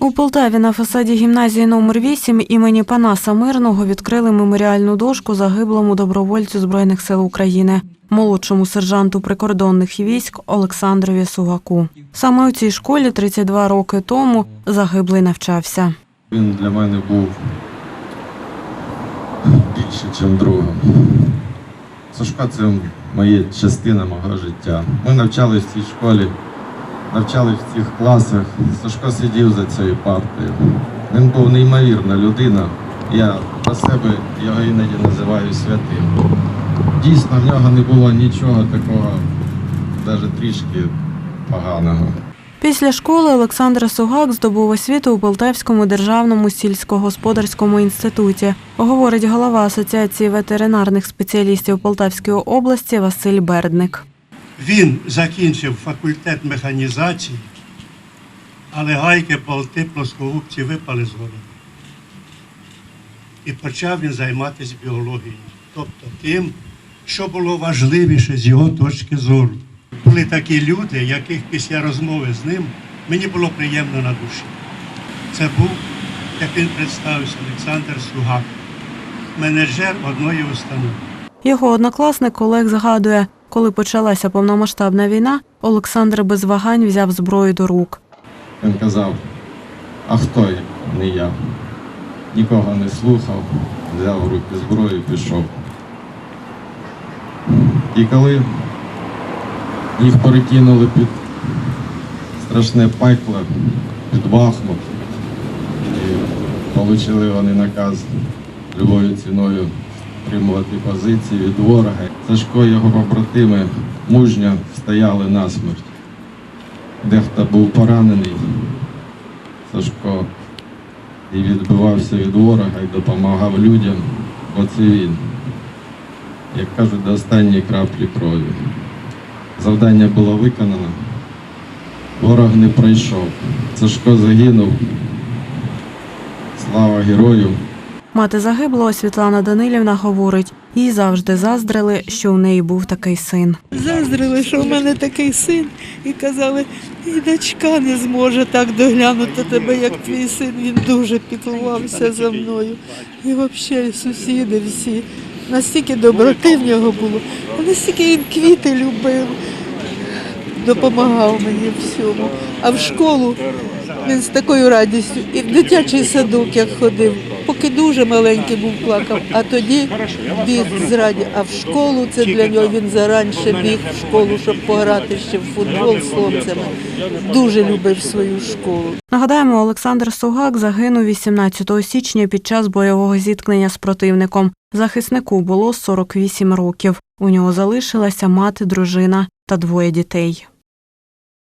У Полтаві на фасаді гімназії номер 8 імені Панаса Мирного відкрили меморіальну дошку загиблому добровольцю Збройних сил України, молодшому сержанту прикордонних військ Олександрові Сугаку. Саме у цій школі 32 роки тому загиблий навчався. Він для мене був більше, ніж другом. Сашко це моя частина мого життя. Ми навчались в цій школі, навчались в цих класах. Сашко сидів за цією партою. Він був неймовірна людина. Я про себе його іноді називаю святим. Дійсно, в нього не було нічого такого, навіть трішки поганого. Після школи Олександр Сугак здобув освіту у Полтавському державному сільськогосподарському інституті, говорить голова Асоціації ветеринарних спеціалістів Полтавської області Василь Бердник. Він закінчив факультет механізації, але гайки, болти, плоскогубці випали з голови. І почав він займатися біологією, тобто тим, що було важливіше з його точки зору. Були такі люди, яких після розмови з ним мені було приємно на душі. Це був, як він представився, Олександр Сугак, менеджер одної установи. Його однокласник Олег згадує, коли почалася повномасштабна війна, Олександр без вагань взяв зброю до рук. Він казав, а хто я? Не я. Нікого не слухав, взяв в руки зброю і пішов. І коли їх перекинули під страшне пекло, під Бахмут, і отримали вони наказ любою ціною тримувати позиції від ворога. Сашко і його побратими мужньо стояли насмерть. Дехто був поранений, Сашко і відбивався від ворога і допомагав людям, бо він, як кажуть, до останньої краплі крові. Завдання було виконано, ворог не пройшов. Сашко загинув. Слава герою! Мати загиблого Світлана Данилівна говорить, їй завжди заздрили, що у неї був такий син. Заздрили, що в мене такий син, і казали, і дочка не зможе так доглянути тебе, як твій син. Він дуже піклувався за мною. І взагалі сусіди всі. Настільки доброти в нього було, настільки він квіти любив, допомагав мені всьому. А в школу він з такою радістю і в дитячий садок як ходив, поки дуже маленький був плакав, а тоді біг з раді. А в школу це для нього він заранше біг в школу, щоб пограти ще в футбол з хлопцями. Дуже любив свою школу. Нагадаємо, Олександр Сугак загинув 18 січня під час бойового зіткнення з противником. Захиснику було 48 років. У нього залишилася мати, дружина та двоє дітей.